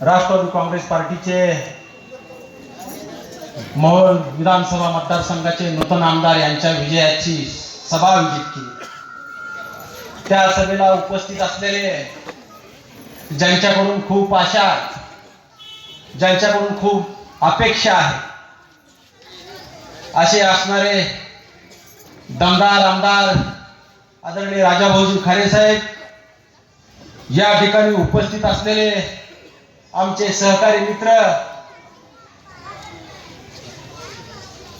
राष्ट्रवादी काँग्रेस पार्टीचे मोहोळ विधानसभा मतदारसंघाचे नूतन आमदार यांच्या विजयाची सभा आयोजित केली. त्या सभेला उपस्थित असलेले ज्यांच्याकडून खूप आशा ज्यांच्याकडून खूप अपेक्षा आहे असे असणारे दमदार आमदार आदरणीय राजाभाऊजी खारे साहेब या ठिकाणी उपस्थित असलेले आमचे सहकारी मित्र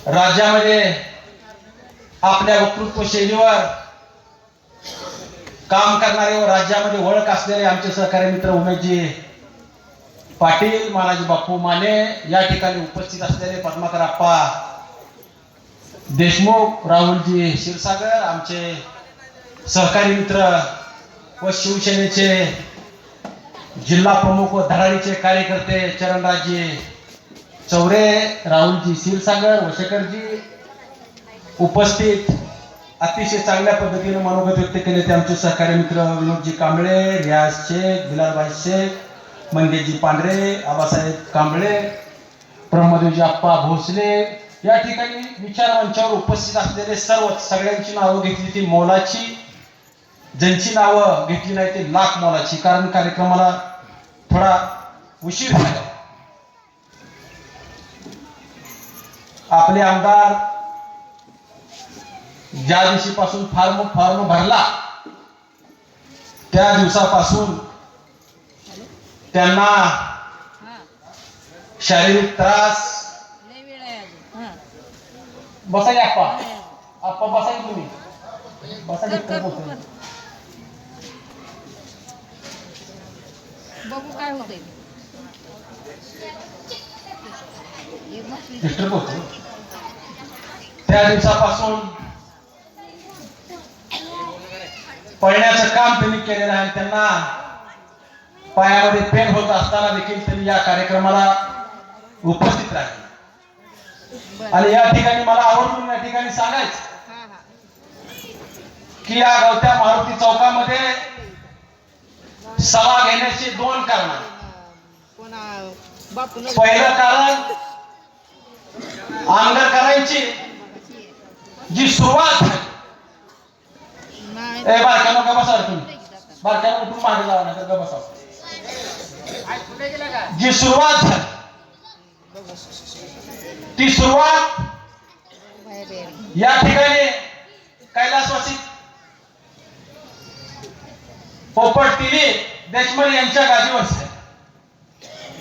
राज्यामध्ये आपल्या वक्तृत्व शैलीवर काम करणारे व राज्यामध्ये ओळख असलेले आमचे सहकारी मित्र उमेशजी पाटील मानाजी बापू माने या ठिकाणी उपस्थित असलेले पद्माकर आप्पा देशमुख राहुलजी क्षीरसागर आमचे सहकारी मित्र व शिवसेनेचे जिल्हा प्रमुख व धडाडीचे कार्यकर्ते चरणराजी चौरे राहुलजी क्षीरसागर वशेकरजी उपस्थित. अतिशय चांगल्या पद्धतीने मनोगत व्यक्त केले ते आमचे सहकारी मित्र विनोदजी कांबळे रियाज शेख बिलालभाई शेख मंगेशजी पांढरे आबासाहेब कांबळे ब्रह्मदेवजी आप्पा भोसले. या ठिकाणी विचार मंचावर उपस्थित असलेले सर्व सगळ्यांची नावं घेतली ती मोलाची. ज्यांची नावं घेतली नाही ते लाख मोलाची. कारण कार्यक्रमाला थोडा उशीर झाला. आपले आमदार ज्या दिवशीपासून फॉर्म फॉर्म भरला त्या दिवसापासून त्यांना शारीरिक त्रास. लय बसा आप्पा. आप्पा बसा तुम्ही. बसा की कर कर बोलतोय. कर. बघू काय होतंय. त्या दिवसापासून पळण्याचं काम त्यांनी केलेलं आहे. त्यांना पायामध्ये पेन होत असताना देखील त्यांनी या कार्यक्रमाला उपस्थित राहिले. आणि या ठिकाणी मला आवर्जून या ठिकाणी सांगायचं की या गावत्या मारुती चौकामध्ये सभा घेण्याची दोन कारण पहिलं कारण आंबेडकरांची जी सुरुवात ए बारक्यानं का बसा तुम्ही. बारक्यानं उठून मागे जावा नका तर बसा. जी सुरुवात ती सुरुवात या ठिकाणी कैलासवासी पोपट तिने देशमुख यांच्या गादीवर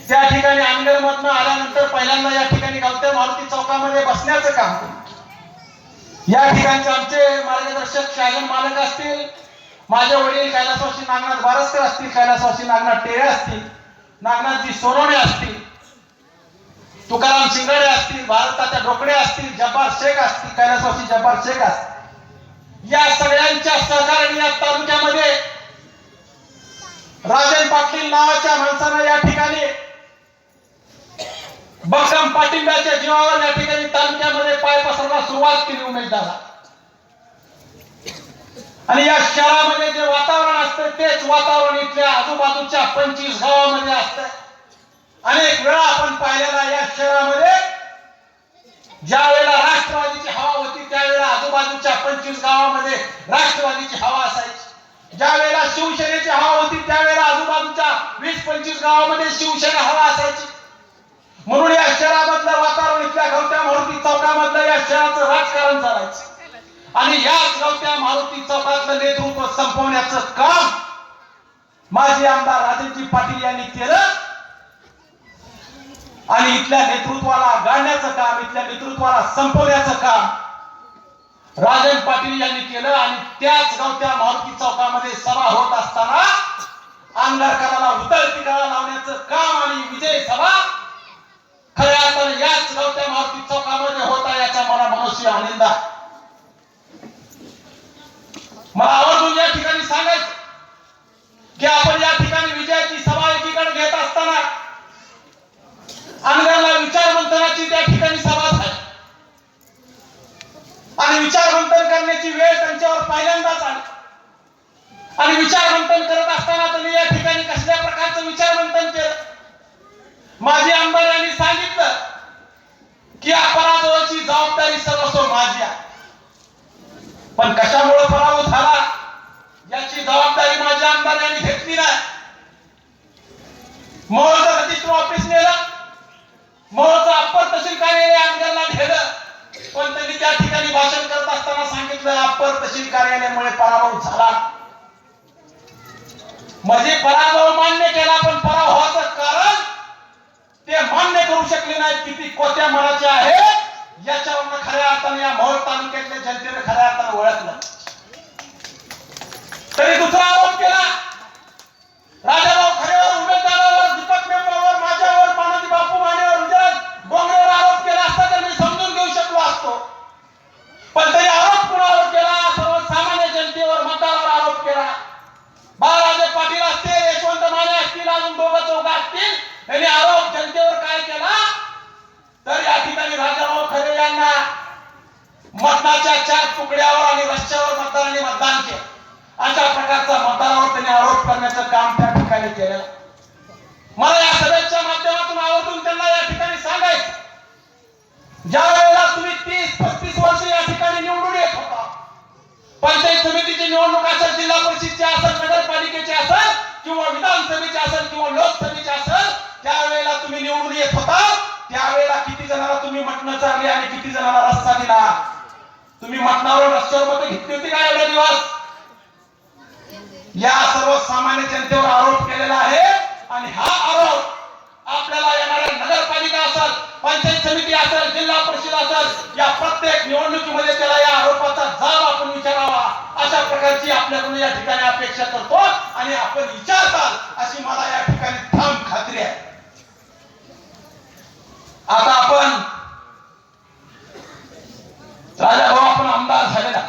त्या ठिकाणी आंबेड मधनं आल्यानंतर पहिल्यांदा या ठिकाणी गावत्या मारुती चौकामध्ये बसण्याचं काम या ठिकाणचे आमचे मार्गदर्शक शाजन मालक असतील माझे वडील कैलासवासी नागनाथ बारसकर असतील कैलासवासी नागनाथ टेळे असतील नागनाथजी सोनवणे असतील तुकाराम शिंगाडे असतील भारताच्या डोकडे असतील जब्बार शेख असतील कैलासवासी जब्बार शेख असतील. या सगळ्यांच्या सहकार्याने या तालुक्यामध्ये राजन पाटील नावाच्या माणसानं या ठिकाणी बक्कम पाटिंब्याच्या जीवावर या ठिकाणी तालुक्यामध्ये पाय पसरला सुरुवात केली उमेश आणि या शहरामध्ये जे वातावरण असतं तेच वातावरण इथल्या आजूबाजूच्या पंचवीस गावामध्ये असत. अनेक वेळा आपण पाहिलेला या शहरामध्ये ज्या वेळेला राष्ट्रवादीची हवा होती त्यावेळेला आजूबाजूच्या पंचवीस गावामध्ये राष्ट्रवादीची हवा असायची. ज्या वेळेला शिवसेनेची हवा होती त्यावेळेला आजूबाजूच्या वीस पंचवीस गावामध्ये शिवसेना हवा असायची. म्हणून या शहरामधलं वातावरण इथल्या गवत्या मारुती चौकामधलं या शहराचं राजकारण चालायचं. आणि याच गवत्या मारुती चौकातलं नेतृत्व संपवण्याचं काम माजी आमदार राजेशजी पाटील यांनी केलं. आणि इथल्या नेतृत्वाला गाडण्याचं काम इथल्या नेतृत्वाला संपवण्याचं काम राजन पाटील यांनी केलं आणि त्याच गाव त्या मारुती चौकामध्ये सभा होत असताना आमदारकाला उतरती गाळा लावण्याचं काम आणि विजय सभा खऱ्या अर्थाने याच गावत्या मारुती चौकामध्ये होता याचा मला मनुष्य आनंद आहे. मला आवर्जून या ठिकाणी सांगायचं की आपण या ठिकाणी विजयाची सभा एकीकडे घेत असताना आमदारला विचार मंथन करण्याची वेळ त्यांच्यावर पहिल्यांदाच आली. आणि विचार मंथन करत असताना त्यांनी या ठिकाणी कसल्या प्रकारचं विचार मंथन केलं? माझी आमदार यांनी सांगितलं की अपराधाची जबाबदारी सर्वस्व माझी आहे. पण कशामुळे पराभव झाला? याची जबाबदारी माझ्या आमदार यांनी घेतली नाही. मोहोळचं रजिस्टर ऑफिस नेलं. मोहोळचं अप्पर तहसील कार्यालय आमदारला नेलं. पण त्यांनी त्या ठिकाणी भाषण करत असताना सांगितलं अप्पर तहसील कार्यालयामुळे पराभव झाला. म्हणजे पराभव मान्य केला पण पराभवाचं कारण ते मान्य करू शकले नाही किती कोत्या मनाचे आहेत याच्यावर खऱ्या अर्थाने या मोहोळ तालुक्यातल्या जनतेने समितीची निवडणूक असेल जिल्हा परिषदची असेल नगरपालिकेची असेल किंवा विधानसभेची असेल किंवा लोकसभेची असेल त्यावेळेला तुम्ही निवडून येत होता त्यावेळेला किती जणांना तुम्ही मटणं चारली आणि किती जणांना रस्ता दिला? तुम्ही मटणावर रस्त्यावर मत घेतली होती का एवढा दिवस? या सर्वसामान्य जनतेवर आरोप केलेला आहे. आणि हा आरोप आपल्याला येणाऱ्या नगरपालिका असेल पंचायत समिती असेल जिल्हा परिषद असेल या प्रत्येक निवडणुकीमध्ये त्याला या आरोपाचा जाब प्रकारची आपल्याकडून या ठिकाणी अपेक्षा करतो आणि आपण विचारताल अशी मला या ठिकाणी ठाम खात्री आहे. आता आपण राजा भाऊ आपण आमदार झालेला.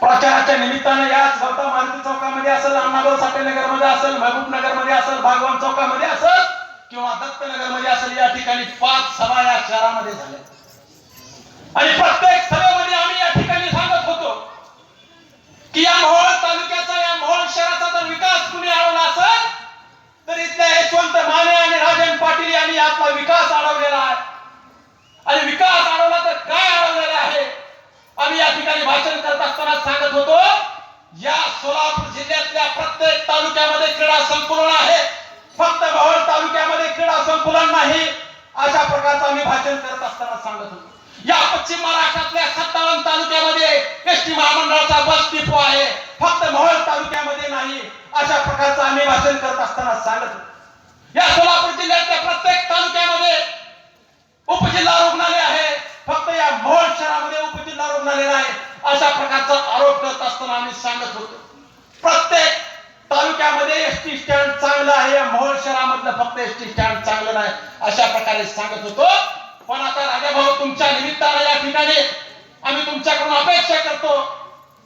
प्रचाराच्या निमित्तानं याच गौतम मारुती चौकामध्ये असेल अण्णाभाऊ साठे नगरमध्ये असेल महबूब नगरमध्ये असेल भागवान चौकामध्ये असेल किंवा दत्तनगरमध्ये असेल या ठिकाणी पाच सभा या शहरामध्ये झाल्या. आणि प्रत्येक सभेमध्ये आम्ही या ठिकाणी सांगत होतो की या मोहोळ तालुक्याचा या मोहोळ शहराचा जर विकास कुणी अडवला असेल तर इथल्या यशवंत माने आणि राजन पाटील यांनी आपला विकास अडवलेला आहे आणि विकास अडवला तर काय अडवलेला आहे आम्ही या ठिकाणी भाषण करत असताना सांगत होतो या सोलापूर जिल्ह्यातल्या प्रत्येक तालुक्यामध्ये क्रीडा संकुलन आहे. फक्त मोहोळ तालुक्यामध्ये क्रीडा संकुलन नाही. अशा प्रकारचं आम्ही भाषण करत असताना सांगत होतो. या पश्चिम महाराष्ट्रातल्या सत्तावन्न तालुक्यामध्ये एस टी महामंडळाचा बस डिपो आहे. फक्त मोहोळ तालुक्यामध्ये नाही. अशा प्रकारचं आम्ही भाषण करत असताना सांगत होतो. या सोलापूर जिल्ह्यातल्या प्रत्येक तालुक्यामध्ये उपजिल्हा रुग्णालय आहे. फक्त या मोहोळ शहरामध्ये उपजिल्हा रुग्णालय नाही. अशा प्रकारचा आरोप करत असताना आम्ही सांगत होतो. प्रत्येक एसटी स्टँड चांगलं आहे या मोहोळ शहरामधलं फक्त एसटी स्टँड चांगलं नाही अशा प्रकारे सांगत होतो. पण आता राजाभाऊ तुमच्या निमित्तानं या ठिकाणी आम्ही तुमच्याकडून अपेक्षा करतो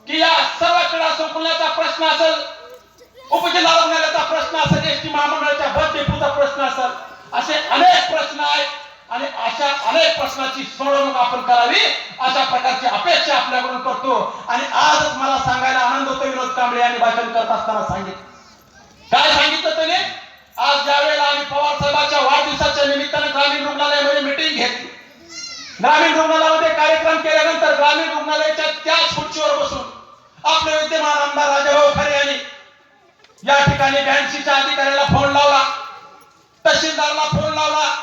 की या सर्व क्रीडा संकुलाचा प्रश्न असेल उपजिल्हा रुग्णालयाचा प्रश्न असेल एसटी महामंडळाच्या बस डेपूचा प्रश्न असेल असे अनेक प्रश्न आहेत आणि अशा अनेक प्रश्नाची सोडवणूक आपण करावी अशा प्रकारची अपेक्षा आपल्याकडून करतो. आणि आजच मला सांगायला आनंद होतो विनोद कांबळे यांनी भाषण करत असताना सांगितलं. काय सांगितलं त्याने आज ज्या वेळेला आम्ही पवार साहेबांच्या वाढदिवसाच्या निमित्तानं ग्रामीण रुग्णालयामध्ये मिटिंग घेतली. ग्रामीण रुग्णालयामध्ये कार्यक्रम केल्यानंतर ग्रामीण रुग्णालयाच्या त्याच खुर्चीवर बसून आपले विद्यमान आमदार राजाभाऊ खरे यांनी या ठिकाणी बँकशीच्या अधिकाऱ्याला फोन लावला. तहसीलदारला फोन लावला.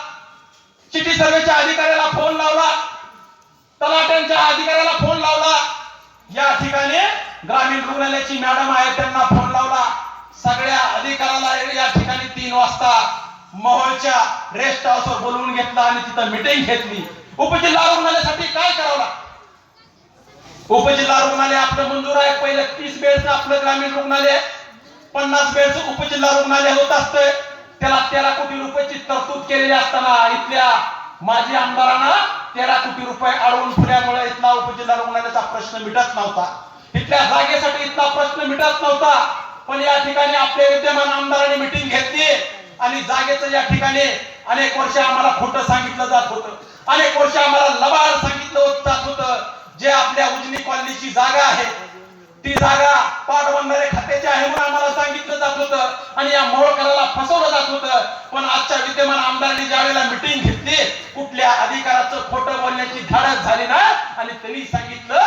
सिटी सर्वेच्या अधिकाऱ्याला फोन लावला. तलाट्यांच्या अधिकाऱ्याला फोन लावला. या ठिकाणी ग्रामीण रुग्णालयाची मॅडम आहे त्यांना फोन लावला. सगळ्या अधिकाराला या ठिकाणी तीन वाजता मोहोळच्या रेस्ट हाऊसवर बोलवून घेतला आणि तिथं मिटिंग घेतली. उपजिल्हा रुग्णालयासाठी काय करावं लागतं? उपजिल्हा रुग्णालय आपलं मंजूर आहे. पहिले तीस बेडचं आपलं ग्रामीण रुग्णालय. पन्नास बेडचं उपजिल्हा रुग्णालय होत असतं त्याला तेरा कोटी रुपयाची तरतूद केलेली असताना इथल्या माजी आमदारांना तेरा कोटी रुपये अडवून फुल्यामुळे इथला उपजिल्हा रुग्णालयाचा प्रश्न मिटत नव्हता. इथल्या जागेसाठी इथला प्रश्न मिटत नव्हता. पण या ठिकाणी आपले विद्यमान आमदारांनी मिटिंग घेतली. आणि जागेचं या ठिकाणी अनेक वर्ष आम्हाला खोटं सांगितलं जात होतं. अनेक वर्ष आम्हाला लबाड सांगितलं जात होतं. जे आपल्या उजनी कॉलनीची जागा आहे ती जागा पाटबंधारे खात्याची आहे म्हणून आम्हाला सांगितलं जात होतं. आणि या मोळकराला फसवलं जात होतं. पण आजच्या विद्यमान आमदारांनी ज्यावेळेला मिटिंग घेतली कुठल्या अधिकाराचं खोटं बोलण्याची धाडस झाली ना आणि त्यांनी सांगितलं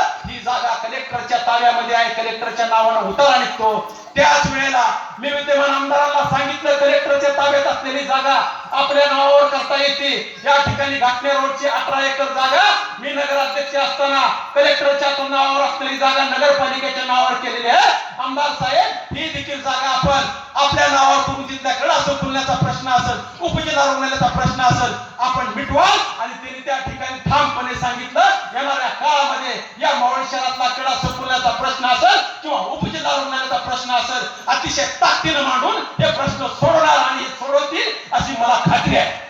जागा कलेक्टरच्या ताब्यामध्ये आहे. कलेक्टरच्या नावानं उतारा निघतो. त्याच वेळेला मी विद्यमान आमदारांना सांगितलं कलेक्टरच्या ताब्यात असलेली जागा आपल्या नावावर करता येते. या ठिकाणी घाटणे रोडची अठरा एकर जागा मी नगराध्यक्ष असताना कलेक्टरच्या नावावर असलेली जागा नगरपालिकेच्या नावावर केलेली आहे. आमदार साहेब ही देखील जागा आपण आपल्या नावावर करून तिथल्या कडा सोडण्याचा प्रश्न असेल उपजिल्हा रुग्णालयाचा प्रश्न असेल आपण मिटवाल आणि त्यांनी त्या ठिकाणी ठामपणे सांगितलं या कडा संपवण्याचा प्रश्न असेल किंवा उपजिल्हा रुग्णालयाचा प्रश्न असेल अतिशय ताकदीनं मांडून हे प्रश्न सोडवणार आणि सोडवतील अशी मला खात्री आहे.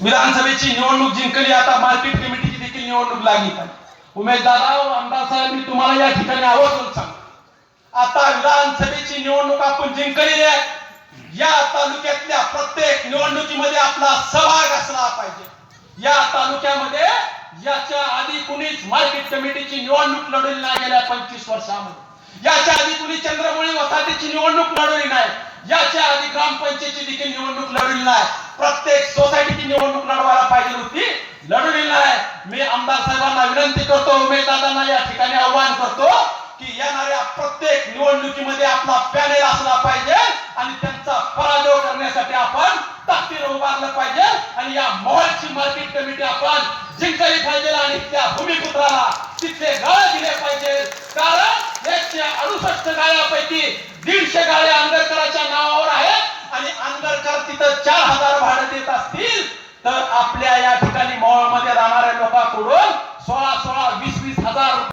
विधानसभेची निवडणूक जिंकली आता मार्केट कमिटीची देखील निवडणूक लागली. पाहिजे उमेश दादा आमदार साहेब मी तुम्हाला या ठिकाणी आवर्जून सांगतो. आता विधानसभेची निवडणूक आपण जिंकलेली आहे. या तालुक्यातल्या प्रत्येक निवडणुकीमध्ये आपला सहभाग असला पाहिजे. या तालुक्यामध्ये याच्या आधी कुणीच मार्केट कमिटीची निवडणूक लढवली नाही गेल्या पंचवीस वर्षामध्ये. याच्या आधी कुणी चंद्रमुळी वसाहतीची निवडणूक लढवली नाही. याच्या आधी ग्रामपंचायतीची देखील निवडणूक लढवली नाही. प्रत्येक सोसायटीची निवडणूक लढवायला पाहिजे होती लढवली नाही. मी आमदार साहेबांना विनंती करतो उमेदवारांना या ठिकाणी आव्हान करतो की येणाऱ्या प्रत्येक निवडणुकीमध्ये आपला पॅनेल असला पाहिजे आणि त्यांचा पराजय करण्यासाठी आपण ताकदीनं उभारलं पाहिजे आणि या मॉलची मार्केट कमिटी आपण जिंकले पाहिजे आणि त्या भूमिपुत्राला तिथले गाळ दिले पाहिजे. कारण एकशे अडुसष्ट गाळ्यापैकी दीडशे गाळे आंबेडकराच्या नावावर आहेत. आणि आंबेडकर तिथं चार हजार भाडं देत असतील तर आपल्या या ठिकाणी मॉलमध्ये राहणाऱ्या लोकांकडून सोळा सोळा वीस वीस हजार